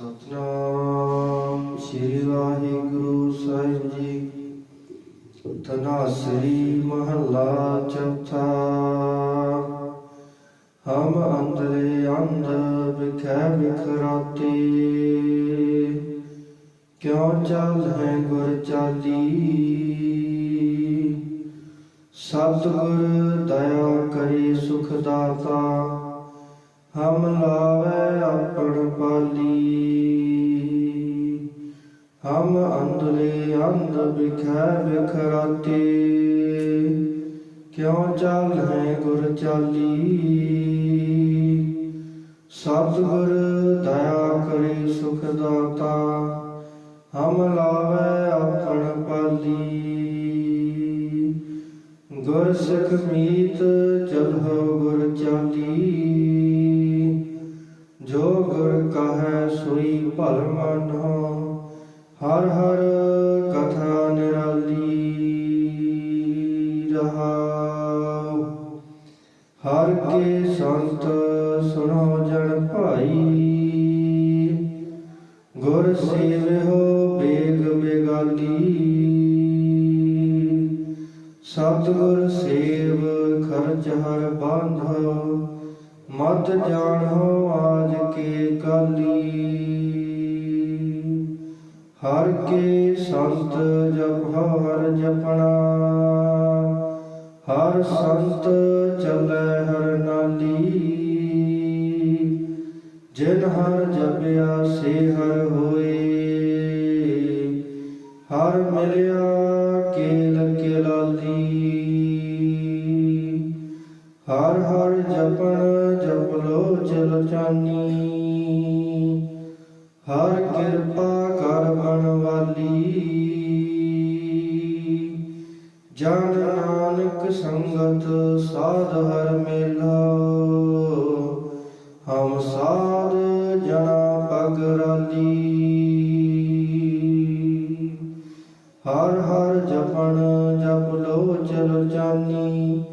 ਸਤਨਾਮ ਸ੍ਰੀ ਵਾਹਿਗੁਰੂ ਸਾਹਿਬ ਜੀ। ਤਨਾਸਰੀ ਮਹੱਲਾ ਚੌਥਾ। ਹਮ ਅੰਦਰੇ ਅੰਧ ਵਿਖੈ ਵਿਖਰਾਤੇ ਕਿਉ ਚੱਲ ਹੈ ਗੁਰ ਚਾਲੀ? ਸਤਿਗੁਰ ਦਇਆ ਕਰੇ ਸੁਖ ਦਾਤਾ। ਹਮ ਲਾਵੇ ਆਪਣ ਪਾਲੀ। ਹਮ ਅੰਧਲੇ ਅੰਧ ਬਿਖੈ ਵਿਖਰਾਤੇ ਕਿਉ ਚਾਲ ਹੈ ਗੁਰ ਚਾਲੀ? ਸਤਿਗੁਰ ਦਇਆ ਕਰੇ ਸੁਖ ਦਾਤਾ, ਹਮ ਲਾਵੇ ਆਪਣ ਪਾਲੀ। ਗੁਰ ਸਿੱਖ ਮੀਤ ਚਲਹੁ ਗੁਰ ਚਾਲੀ। ਜੋ ਗੁਰ ਕਹੈ ਸੋਈ ਭਲ ਮਾਨੋ ਹਰ ਹਰ ਕਥਾ ਨਿਰਾਲੀ ਰਹਾਉ। ਹਰ ਕੇ ਸੰਤ ਸੁਣੋ ਜਨ ਭਾਈ। ਗੁਰ ਸੇਵਿਓ ਬੇਗ ਬੇਗਾਲੀ। ਸਤਿਗੁਰ ਸੇਵ ਖਰਚ ਹਰ ਬਾਂਧੋ। ਮਤ ਜਾਣੋ ਆਜ ਕੇ ਕਾਲੀ। ਹਰ ਕੇ ਸੰਤ ਜਪੋ ਹਰ ਜਪਣਾ, ਹਰ ਸੰਤ ਚੱਲੇ ਹਰ ਨਾਲੀ। ਜਿਨ ਹਰ ਜਪਿਆ ਸੇ ਹਰ ਹੋਏ, ਹਰ ਮਿਲਿਆ ਕੇਲ ਕੇਲਾਲੀ। ਹਰ ਹਰ ਜਪਣ ਜਪ ਲੋ ਚਲ ਚਾਨੀ, ਹਰ ਕਿਰਪਾ ਜਨ ਨਾਨਕ ਸੰਗਤ ਸਾਧ ਹਰ ਮੇਲਾ। ਹਮ ਸਾਧ ਜਨਾ ਪਗ ਰਾਲੀ। ਹਰ ਹਰ ਜਪਣ ਜਪ ਲੋ ਚਲ ਜਾਨੀ।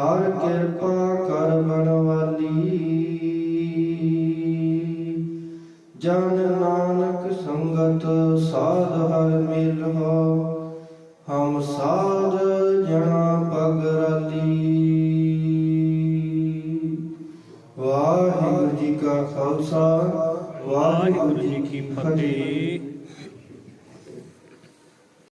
ਹਰ ਕਿਰਪਾ ਕਰ ਬਣ ਵਾਲੀ। ਜਨ ਨਾਨਕ ਸੰਗਤ ਸਾਧ ਹਰ ਮਿਲੋ ਹਮ ਸਾਧ ਜਣਾ ਪਗ ਰਲੀ। ਵਾਹਿਗੁਰੂ ਜੀ ਕਾ ਖਾਲਸਾ, ਵਾਹਿਗੁਰੂ ਜੀ ਕੀ ਫਤਿਹ।